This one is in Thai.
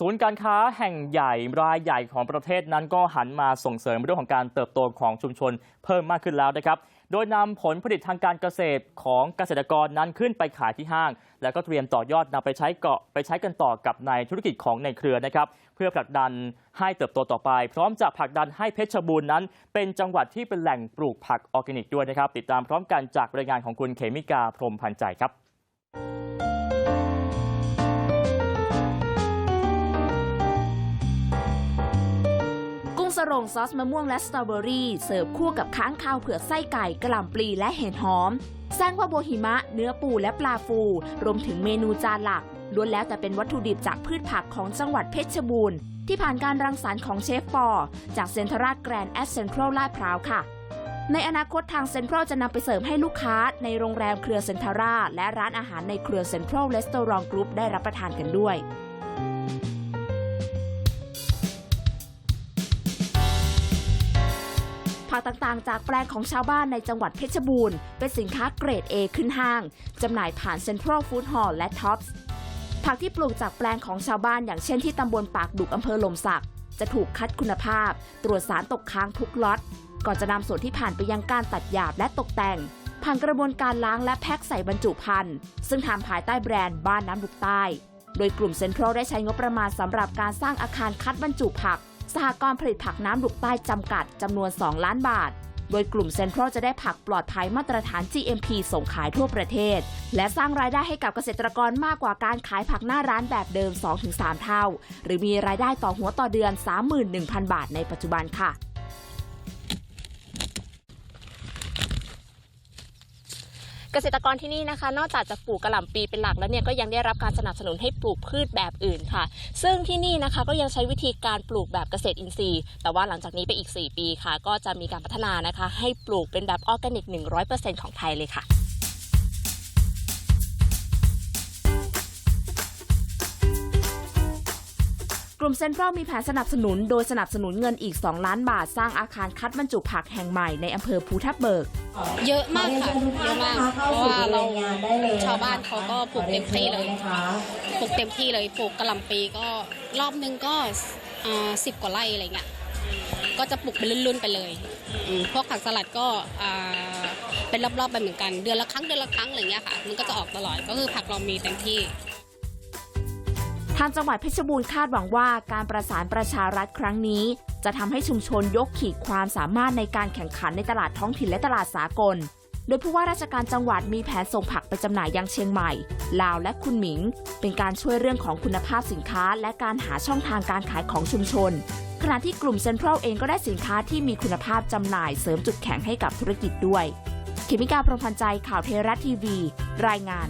ศูนย์การค้าแห่งใหญ่รายใหญ่ของประเทศนั้นก็หันมาส่งเสริมเรื่องของการเติบโตของชุมชนเพิ่มมากขึ้นแล้วนะครับ โดยนำผลผลิตทางการเกษตรของเกษตรกรนั้นขึ้นไปขายที่ห้าง แล้วก็เตรียมต่อยอดนำไปใช้เกาะไปใช้กันต่อกับในธุรกิจของในเครือนะครับ เพื่อผลักดันให้เติบโตต่อไป พร้อมจะผลักดันให้เพชรบูรณ์นั้น เป็นจังหวัดที่เป็นแหล่งปลูกผักออร์แกนิกด้วยนะครับ ติดตามพร้อมกันจากรายงานของคุณเขมิกาพรมพันใจครับ สรงซอสมะม่วงและสตรอเบอรี่เสิร์ฟคู่กับค้างคาวเผือกไส้ไก่กระหล่ำปลีและเห็ดหอมแซงว่าโบหิมะ เนื้อปูและปลาฟู รวมถึงเมนูจานหลักล้วนแล้วแต่เป็นวัตถุดิบจากพืชผักของจังหวัดเพชรบูรณ์ที่ผ่านการรังสรรค์ของเชฟฟอร์จากเซนทราแกรนแอสเซนทรัลลาดพร้าวค่ะ ในอนาคตทางเซ็นทรัลจะนำไปเสิร์ฟให้ลูกค้า ในโรงแรมเครือเซนทราและร้านอาหารในเครือเซ็นทรัลเลสโตรองกรุ๊ปได้รับประทานกันด้วย ผักต่างๆ จากแปลงของชาวบ้านในจังหวัดเพชรบูรณ์ เป็นสินค้าเกรด A ขึ้นห้าง จำหน่ายผ่านเซ็นทรัลฟู้ดฮอลล์และท็อปส์ผักที่ปลูกจากแปลงของชาวบ้านอย่างเช่นที่ตำบลปากดุกอำเภอลมสัก จะถูกคัดคุณภาพ ตรวจสารตกค้างทุกล็อต ก่อนจะนำส่วนที่ผ่านไปยังการตัดหยาบและตกแต่ง ผ่านกระบวนการล้างและแพ็คใส่บรรจุภัณฑ์ซึ่งทำภายใต้แบรนด์บ้านน้ำบุกใต้ โดยกลุ่มเซ็นทรัลได้ใช้งบประมาณสำหรับการสร้างอาคารคัดบรรจุผัก สหกรณ์ผลิตผักน้ำดุกใต้จำกัดจำนวน 2 ล้านบาท โดยกลุ่มเซ็นทรัลจะได้ผักปลอดภัยมาตรฐาน GMP ส่งขายทั่วประเทศ และสร้างรายได้ให้กับเกษตรกรมากกว่าการขายผักหน้าร้านแบบเดิม 2-3 เท่า หรือมีรายได้ต่อหัวต่อเดือน 31,000 บาทในปัจจุบันค่ะ เกษตรกรที่นี่นะคะ นอกจากจะปลูกกระหล่ำปีเป็นหลักแล้วเนี่ยก็ยังได้รับการสนับสนุนให้ปลูกพืชแบบอื่นค่ะ ซึ่งที่นี่นะคะก็ยังใช้วิธีการปลูกแบบเกษตรอินทรีย์ แต่ว่าหลังจากนี้ไปอีก 4 ปีค่ะ ก็จะมีการพัฒนานะคะ ให้ปลูกเป็นแบบออร์แกนิก 100%ของไทยเลยค่ะ ลุ่มเซ็นทรัลมีแผนสนับสนุน โดยสนับสนุนเงินอีก 2 ล้านบาท สร้างอาคารคัดบรรจุผักแห่งใหม่ในอำเภอภูทับเบิก เยอะมากค่ะเยอะมาก เพราะว่าเราชาวบ้านเขาก็ปลูกเต็มที่เลยปลูกเต็มที่เลยปลูกกระหล่ำปีก็รอบนึงก็สิบกว่าไร่อะไรเงี้ยก็จะปลูกเป็นรุ่นๆไปเลยพวกผักสลัดก็เป็นรอบๆไปเหมือนกัน เดือนละครั้งเดือนละครั้งอะไรเงี้ยค่ะ มันก็จะออกตลอดก็คือผักเรามีเต็มที่ ทางจังหวัดเพชรบูรณ์คาดหวังว่าการประสานประชารัฐครั้งนี้ จะทำให้ชุมชนยกขีดความสามารถในการแข่งขันในตลาดท้องถิ่นและตลาดสากล โดยผู้ว่าราชการจังหวัดมีแผนส่งผักไปจำหน่ายยังเชียงใหม่ ลาวและคุนหมิง เป็นการช่วยเรื่องของคุณภาพสินค้า และการหาช่องทางการขายของชุมชน ขณะที่กลุ่มเซ็นทรัลเองก็ได้สินค้าที่มีคุณภาพจำหน่ายเสริมจุดแข็งให้กับธุรกิจด้วย เขมิกาพรหมพันธ์ใจข่าวเทราทีวี รายงาน